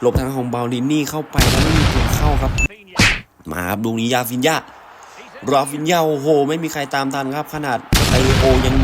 หลบทางของบาลินนี่เข้าไปแล้วไม่มีคนเข้าครับ มาครับลูกนี้ยาฟินยาราฟินยาโอ้โห ไม่มีใครตามทันครับ ขนาดไอโอยัง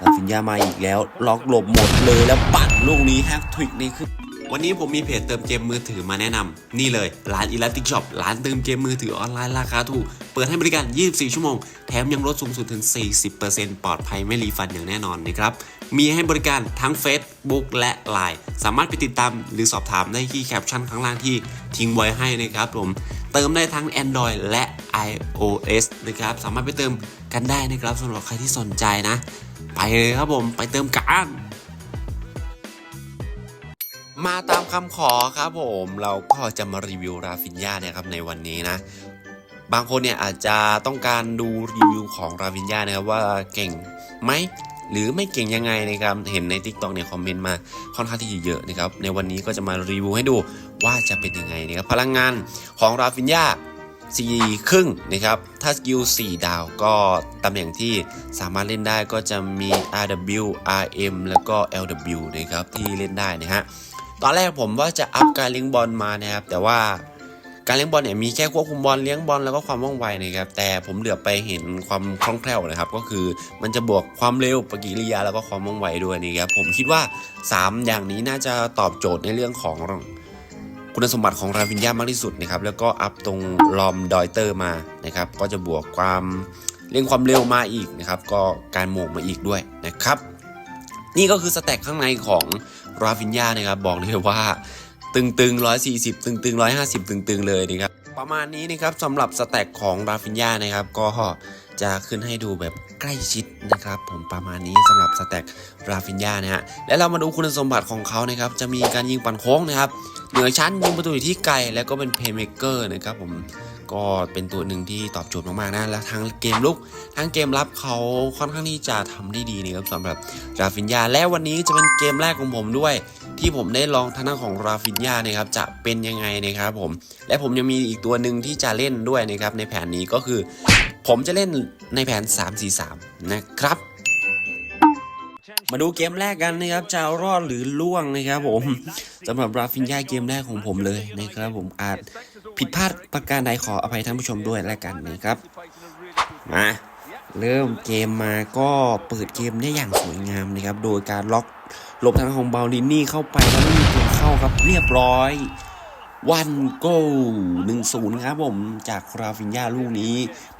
ราฟินยามาอีกแล้ว ล็อกหลบหมดเลยแล้วปัดลูกนี้แฮกทริกนี่คือ วันนี้ผมมีเพจเติมเกมมือถือมาแนะนำนี่เลยร้าน Elastic Shop ร้านเติมเกมมือถือออนไลน์ราคาถูก เปิดให้บริการ 24 ชั่วโมง แถมยังลดสูงสุดถึง 40%ปลอดภัยไม่รีฟันอย่างแน่นอนนะครับ มีให้บริการทั้ง Facebook และ Line สามารถไปติดตามหรือสอบถามได้ที่แคปชั่นข้างล่างที่ทิ้งไว้ให้นะครับผมเติมได้ทั้ง Android และ iOS นะครับสามารถไปเติมกันได้นะครับสำหรับใครที่สนใจนะ ไปเลยครับผมไปเติมกัน มาตามคำขอครับผมเราก็จะมารีวิวราฟินยาเนี่ยครับในวันนี้นะ บางคนเนี่ยอาจจะต้องการดูรีวิวของราฟินยานะครับว่าเก่งไหมหรือไม่เก่งยังไงนะครับเห็นใน t ิ k t o k เนี่ยคอมเมนต์มาค่อนข้างที่จะเยอะนะครับในวันนี้ก็จะมารีวิวให้ดูว่าจะเป็นยังไงนะครับพลังงานของราฟินยาสี่ครึ่งนะครับถ้าสกิล4ดาวก็ตำแหน่งที่สามารถเล่นได้ก็จะมี RW RM แล้วก็ LW นะครับที่เล่นได้นะฮะ ตอนแรกผมว่าจะอัพการเลี้ยงบอลมานะครับ แต่ว่าการเลี้ยงบอลเนี่ยมีแค่ควบคุมบอลเลี้ยงบอลแล้วก็ความว่องไวนะครับ แต่ผมเหลือไปเห็นความคล่องแคล่วนะครับ ก็คือมันจะบวกความเร็วปฏิกิริยาแล้วก็ความว่องไวด้วยนะครับผมคิดว่า 3 อย่างนี้น่าจะตอบโจทย์ในเรื่องของคุณสมบัติของราฟินยามากที่สุดนะครับ แล้วก็อัพตรงลอมดอยเตอร์มานะครับ ก็จะบวกความเร่งความเร็วมาอีกนะครับ ก็การโหมงมาอีกด้วยนะครับ นี่ก็คือสแต็กข้างในของ ราฟินยานะครับบอกเลยว่าตึงตึง140 ตึงตึง150 ตึงตึงเลยนะครับ ประมาณนี้นะครับสำหรับสแต็กของราฟินยานะครับ ก็จะขึ้นให้ดูแบบใกล้ชิดนะครับ ผมประมาณนี้สำหรับสแต็กราฟินยานะฮะและเรามาดูคุณสมบัติของเขานะครับ จะมีการยิงปั่นโค้งนะครับ เหนือชั้นยิงประตูอยู่ที่ไกลแล้วก็เป็นเพย์เมเกอร์นะครับผม ก็เป็นตัวหนึ่งที่ตอบโจทย์มากๆนะ แล้วทั้งเกมลุกทั้งเกมรับเขาค่อนข้างที่จะทำได้ดีนะครับสำหรับราฟินยา และวันนี้จะเป็นเกมแรกของผมด้วย ที่ผมได้ลองทางด้านของราฟินยานะครับจะเป็นยังไงนะครับผม และผมยังมีอีกตัวหนึ่งที่จะเล่นด้วยนะครับในแผนนี้ก็คือ ผมจะเล่นในแผน 3-4-3 นะครับ มาดูเกมแรกกันนะครับจะรอดหรือล่วงนะครับผมสำหรับราฟินยาเกมแรกของผมเลยนะครับผมอาจผิดพลาดประการใดขออภัยท่านผู้ชมด้วยแล้วกันนะครับมาเริ่มเกมมาก็เปิดเกมได้อย่างสวยงามนะครับ โดยการล็อกหลบทางของบาลินนี่เข้าไปแล้วไม่มีตัวเข้าครับเรียบร้อย วันโก้หนึ่งศูนย์ครับผมจากราฟินยาลูกนี้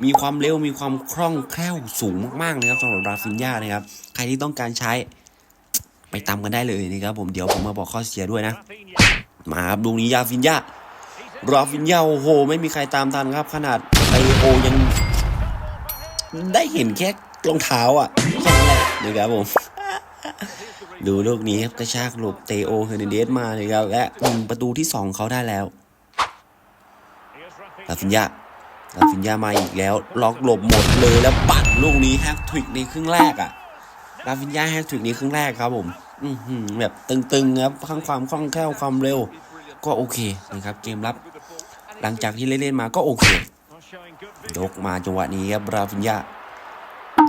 มีความเร็วมีความคล่องแคล่วสูงมากๆนะครับสำหรับราฟินยานะครับ ใครที่ต้องการใช้ไปตามกันได้เลยนะครับผมเดี๋ยวผมมาบอกข้อเสียด้วยนะ มาครับลูกนี้ยาฟินยาราฟินยาโอ้โห ไม่มีใครตามทันครับ ขนาดไอโอยัง ได้เห็นแค่รองเท้าอะแค่นั้นแหละนะครับผม ดูลูกนี้ครับกระชากหลบเตโอเฮนเดสมาเลยครับและยิงประตูที่ 2 เขาได้แล้วลาฟินยาลาฟินยามาอีกแล้ว ล็อกหลบหมดเลยแล้วปัดลูกนี้แฮกทริกในครึ่งแรกอะลาฟินยาแฮกทริกในครึ่งแรกครับผมอืแบบตึงๆครับทั้งความคล่องแคล่วความเร็ว ก็โอเคนะครับเกมรับ หลังจากที่เล่นๆมาก็โอเคยกมาจังหวะนี้ครับราฟินยา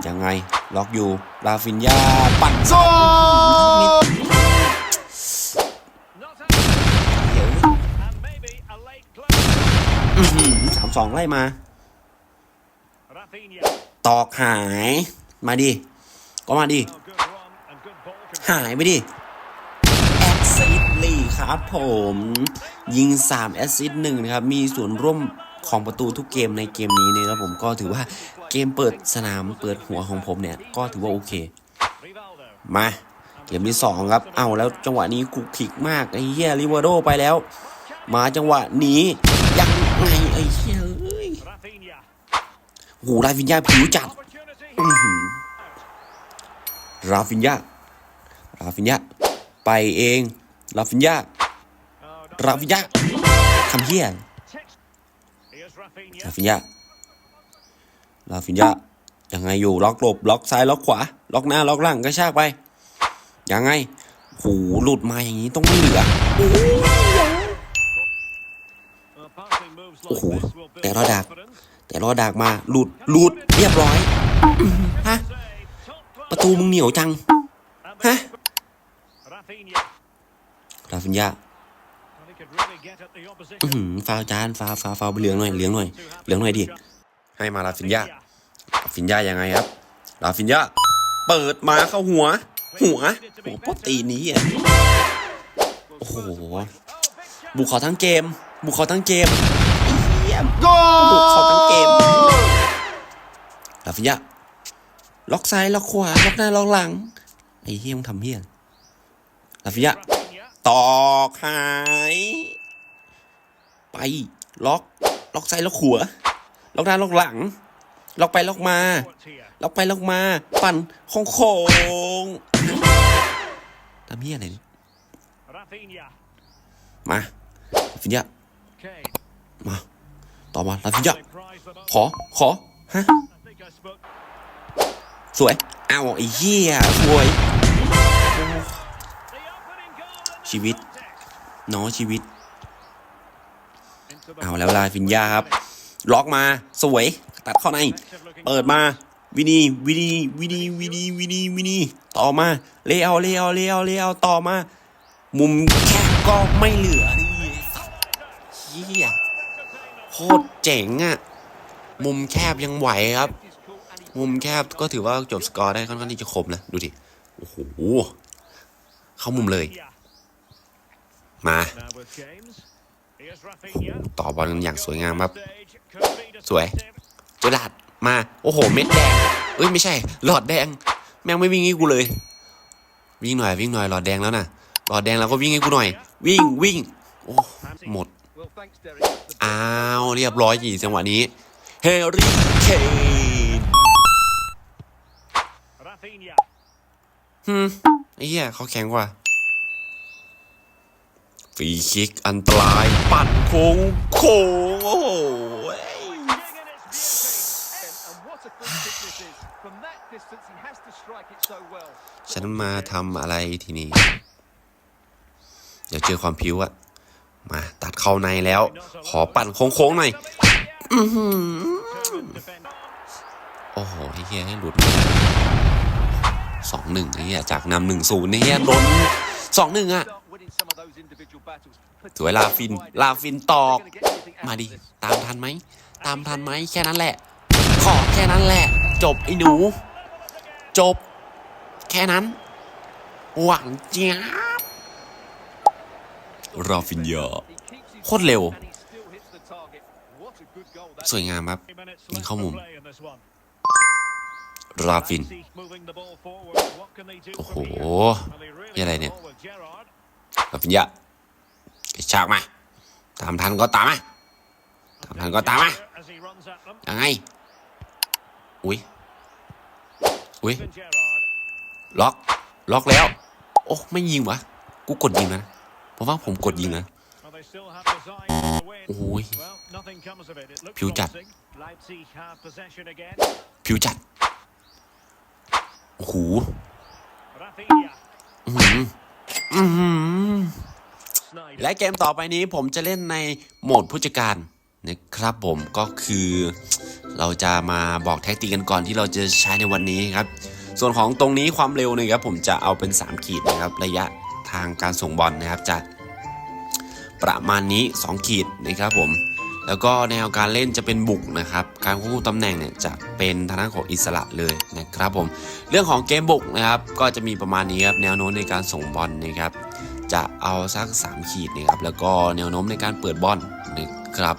ยังไง ล็อกอยู่ราฟินยาปั่นโซ่สามสองไล่มา ตอกหาย มาดิ ก็มาดิ หายไปดิ แอดซิดลีครับผม ยิง3แอดซิดหนึ่งนะครับ มีส่วนร่วม ของประตูทุกเกมในเกมนี้นะครับผมก็ถือว่าเกมเปิดสนามเปิดหัวของผมเนี่ยก็ถือว่าโอเค มาเกมที่ 2 ครับ เอาแล้วจังหวะนี้กุกขิกมากไอ้เหี้ยริวาโดไปแล้ว มาจังหวะนี้ยังไงไอ้เหี้ยเอ้ยโหราฟินยาผิวจัดราฟินยาราฟินยาไปเอง ราฟินยาราฟินยาทำเหี้ย ราฟินยาราฟินยายังไงอยู่ล็อกหลบล็อกซ้ายล็อกขวา ล็อกหน้าล็อกหลังกระชากไป ยังไงโหหลุดมาอย่างนี้ต้องไม่เหลือโอ้โหแต่แต่รรออดัดักกแต่รอดักมาหลุดหลุดเรียบร้อยอื้อหือฮะประตูมึงเหนียวจังฮะราฟินยา อือหือฟาวจานฟาวฟาวฟาวไปเหลืองหน่อยเหลืองหน่อยเหลืองหน่อยดิให้มาลาฟินยาลาฟินยายังไงครับลาฟินยาเปิดมาเข้าหัว หัวหัวโปตีนี้อะโอ้โหบุกเขาทั้งเกม บุกเขาทั้งเกมเยี่ยมบุกเขาทั้งเกมลาฟินยาล็อกซ้ายล็อกขวาล็อกหน้าล็อกหลังไอ้เฮี้ยมึงทำเฮี้ยลาฟินยา ตอกหาย ไปล็อกล็อกซ้ายล็อกขวาล็อกหน้าล็อกหลัง ล็อกไปล็อกมา ล็อกไปล็อกมา ปั่นโค้งโค้งๆทำเฮียอะไรนี่มาลาฟินยามา ต่อมาลาฟินยาขอ ขอ ฮะ สวยอ้าวไอ้เหี้ยสวยโอ้ ชีวิตน้อชีวิต เอาแล้วลาฟินยาครับ ล็อกมาสวย ตัดเข้าใน เปิดมาวินีวินีวินีวินีวินีวินีต่อมาเลเอาเลเอาเลเอาเลเอาต่อมา มุมแคบก็ไม่เหลือนี่เฮียโคตรเจ๋งอะมุมแคบยังไหวครับ มุมแคบก็ถือว่าจบสกอร์ได้ค่อนข้างที่จะคมนะ ดูดิ โอ้โห เข้ามุมเลย มาต่อบอลกันอย่างสวยงามครับ สวยเจอหลาดมา โอ้โห เม็ดแดง เอ้ยไม่ใช่ หลอดแดง แม่งไม่วิ่งให้กูเลย วิ่งหน่อยวิ่งหน่อยหลอดแดงแล้วนะหลอดแดงแล้วก็วิ่งให้กูหน่อย วิ่งวิ่ง โอ้หมด อ้าวเรียบร้อยยี่จังหวะนี้ เฮรี่เคนฮึมไอ้เหี้ยเขาแข็งกว่า ฟรีคิกอันตราย ปั่นโค้งโค้งโอ้โหฉันมาทำอะไรทีนี้ เดี๋ยวเจอความผิวอะมาตัดเข้าในแล้ว ขอปั่นโค้งๆหน่อยโอ้โหไอ้เฮียให้หลุดสองหนึ่งไอ้เฮียจากนำหนึ่งศูนย์ไอ้เฮียโดนสองหนึ่งอะ สวยลาฟิน ลาฟินตอก มาดิ ตามทันไหม ตามทันไหมแค่นั้นแหละ ขอแค่นั้นแหละ จบไอ้หนู จบ แค่นั้น หวังเจี๊ยบราฟินยาโคตรเร็ว สวยงามครับยิงเข้ามุมราฟิน โอ้โหนี่อะไรเนี่ย ราฟินยากระชากมาตามทันก็ตามมาตามทันก็ตามมายังไง อุ้ย อุ้ย ล็อก ล็อกแล้ว โอ้ ไม่ยิงวะ กูกดยิงนะผมว่าผมกดยิงนะ โอ้ย ผิวจัด ผิวจัด โอ้โหอื้อหืออื้อหือ และเกมต่อไปนี้ผมจะเล่นในโหมดผู้จัดการนะครับผมก็คือเราจะมาบอกแท็กติกกันก่อนที่เราจะใช้ในวันนี้ครับ ส่วนของตรงนี้ความเร็วนะครับผมจะเอาเป็น 3 ขีดนะครับ ระยะทางการส่งบอลนะครับจะประมาณนี้ 2 ขีดนะครับผม แล้วก็แนวการเล่นจะเป็นบุกนะครับ การควบคุมตำแหน่งเนี่ยจะเป็นทางด้านของอิสระเลยนะครับผม เรื่องของเกมบุกนะครับก็จะมีประมาณนี้ครับแนวโน้มในการส่งบอลนะครับ จะเอาสัก 3 ขีดนะครับแล้วก็แนวโน้มในการเปิดบอลนะครับ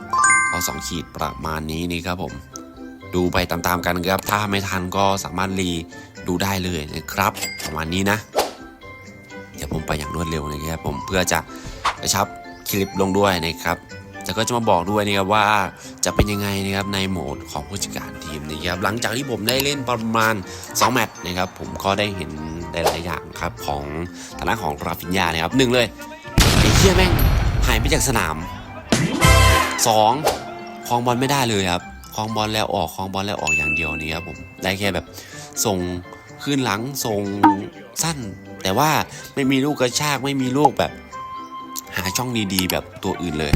เอา 2 ขีดประมาณนี้นี่ครับผม ดูไปตามๆกันครับ ถ้าไม่ทันก็สามารถรีดูได้เลยนะครับ ประมาณนี้นะ เดี๋ยวผมไปอย่างรวดเร็วนะครับผมเพื่อจะกระชับคลิปลงด้วยนะครับ แต่ก็จะมาบอกด้วยนะครับว่าจะเป็นยังไงนะครับในโหมดของผู้จัดการทีมนะครับหลังจากที่ผมได้เล่นประมาณ 2 แมตช์นะครับผมก็ได้เห็นหลายๆอย่างครับของฐานะของราฟินยานะครับหนึ่งเลยไอ้เหี้ยแม่งหายไปจากสนามสองคลองบอลไม่ได้เลยครับคลองบอลแล้วออกคลองบอลแล้วออกอย่างเดียวนี่ครับผมได้แค่แบบส่งขึ้นหลังส่งสั้น แต่ว่าไม่มีลูกกระชากไม่มีลูกแบบ หาช่องดีๆแบบตัวอื่นเลย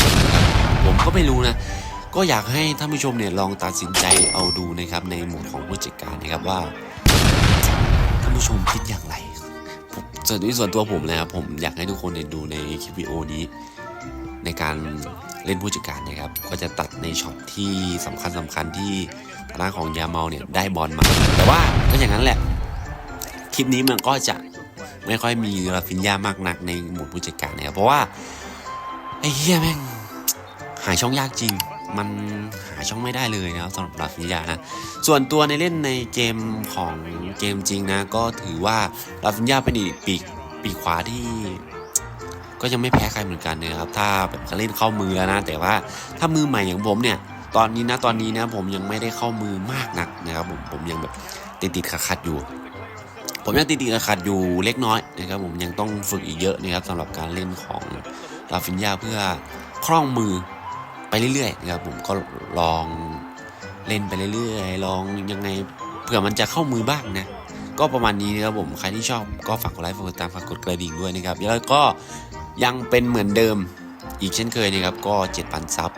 ก็ไม่รู้นะ ก็อยากให้ท่านผู้ชมเนี่ยลองตัดสินใจเอาดูนะครับในหมวดของผู้จัดการนะครับว่าท่านผู้ชมคิดอย่างไรส่วนด้ส่วนตัวผมนะครับผมอยากให้ทุกคนเนี่ยดูในคลิปวิดีโอนี้ ในการเล่นผู้จัดการนะครับ ก็จะตัดในช็อตที่สำคัญสคัญที่ทางด้านของยาเมาเนี่ยได้บอลมา แต่ว่าก็อย่างนั้นแหละ คลิปนี้มันก็จะไม่ค่อยมีราฟินยามากนักในหมวดผู้จัดการนะครับเพราะว่าไอ้เหี้ยแม่ง หาช่องยากจริง มันหาช่องไม่ได้เลยนะครับสำหรับราฟินยานะ ส่วนตัวในเล่นในเกมของเกมจริงนะ ก็ถือว่าราฟินยาเป็นอีกปีกปีกขวาที่ก็ยังไม่แพ้ใครเหมือนกันนะครับ ถ้าแบบเล่นเข้ามือแล้วนะ แต่ว่าถ้ามือใหม่อย่างผมเนี่ย ตอนนี้นะตอนนี้นะผมยังไม่ได้เข้ามือมากนักนะครับผมผมยังแบบติดติดขัดขัดอยู่ ผมยังติดติดขัดขัดอยู่เล็กน้อยนะครับ ผมยังต้องฝึกอีกเยอะนะครับสำหรับการเล่นของราฟินยาเพื่อคล่องมือ ไปเรื่อยๆนะครับผมก็ลองเล่นไปเรื่อยๆลองยังไงเผื่อมันจะเข้ามือบ้างนะ ก็ประมาณนี้นะครับผมใครที่ชอบก็ฝากกดไลค์ฝากกดติดตามฝากกดกระดิ่งด้วยนะครับแล้วก็ยังเป็นเหมือนเดิมอีกเช่นเคยนะครับก็ 7,000 ซับ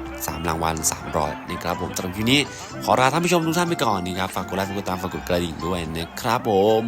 3รางวัล300นะครับผมสำหรับคลิปนี้ขอลาท่านผู้ชมทุกท่านไปก่อนนะครับฝากกดไลค์ฝากกดติดตามฝากกดกระดิ่งด้วยนะครับผม